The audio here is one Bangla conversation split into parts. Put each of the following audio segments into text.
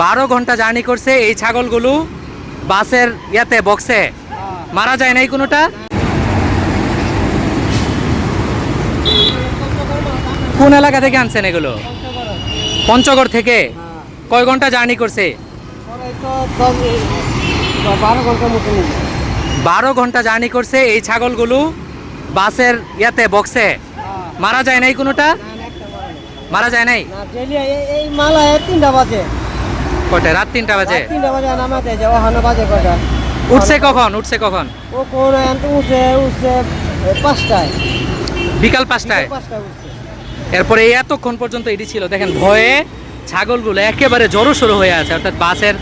বারো ঘণ্টা জার্নি করছে এই ছাগলগুলো বাসের ইয়াতে বক্সে মারা যায় নাই কোনোটা? কোন এলাকা থেকে আনছেন এগুলো? পঞ্চগড় থেকে? কয় ঘণ্টা জার্নি করছে? বারো ঘণ্টা জার্নি করছে এই ছাগলগুলো বাসের ইয়াতে বক্সে মারা যায় নাই কোনোটা? মারা যায় নাই? এই মালা তিনটা বাজে। কয়টা রাত তিনটা বাজে? তিনটা বাজে নামাতে যায় ওখানে বাজে কয়টা? উঠছে কখন? উঠছে কখন? ও কোন উঠছে উঠছে পাঁচটায়। বিকাল পাঁচটায়? এরপরে এতক্ষণ পর্যন্ত এটি ছিল। দেখেন ভয়ে ছাগলগুলো একেবারে জড়ো সড়ো হয়ে আছে। অর্থাৎ বাসের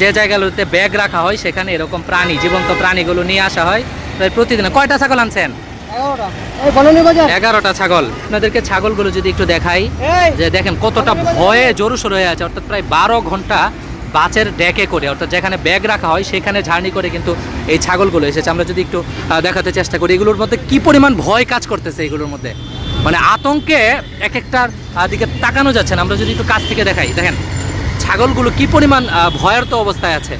যে জায়গাগুলোতে ব্যাগ রাখা হয় সেখানে এরকম প্রাণী জীবন্ত প্রাণীগুলো নিয়ে আসা হয়। প্রতিদিন কয়টা ছাগল আনছেন? এগারোটা। ছাগল। আপনাদেরকে ছাগলগুলো যদি একটু দেখাই যে দেখেন কতটা ভয়ে হয়ে আছে অর্থাৎ প্রায় বারো ঘণ্টা ডেকে করে অর্থাৎ যেখানে ব্যাগ রাখা হয় সেখানে জার্নি করে কিন্তু এই ছাগলগুলো এসেছে। আমরা যদি একটু দেখাতে চেষ্টা করি এগুলোর মধ্যে কি পরিমাণ ভয় কাজ করতেছে এগুলোর মধ্যে? মানে আতঙ্কে এক একটার দিকে তাকানো যাচ্ছে না। আমরা যদি একটু কাছ থেকে দেখাই দেখেন ছাগলগুলো কি পরিমাণ আহ, ভয়ের তো অবস্থায় আছে?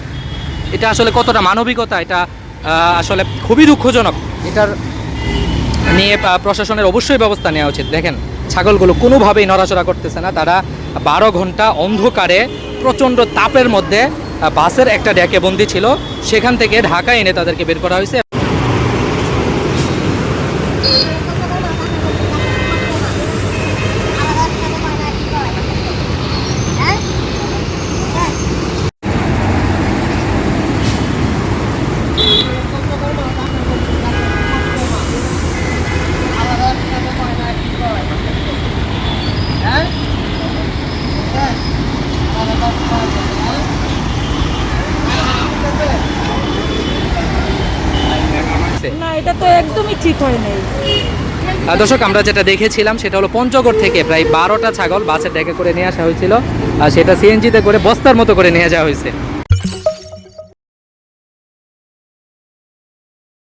এটা আসলে কতটা মানবিকতা? এটা আহ, আসলে খুবই দুঃখজনক। এটার নিয়ে প্রশাসনের অবশ্যই ব্যবস্থা নেওয়া উচিত। দেখেন, ছাগলগুলো কোনোভাবেই নড়াচড়া করতেছে না। তারা বারো ঘণ্টা অন্ধকারে, প্রচণ্ড তাপের মধ্যে বাসের একটা ড্যাকে বন্দি ছিল। সেখান থেকে ঢাকা এনে তাদেরকে বের করা হয়েছে। না এটা তো একদমই ঠিক হয় নাই। দর্শক আমরা যেটা দেখেছিলাম সেটা হলো পঞ্চগড় থেকে প্রায় বারোটা ছাগল বাসের ডেকে করে নিয়ে আসা হয়েছিল। আর সেটা সিএনজিতে করে বস্তার মতো করে নিয়ে যাওয়া হয়েছে।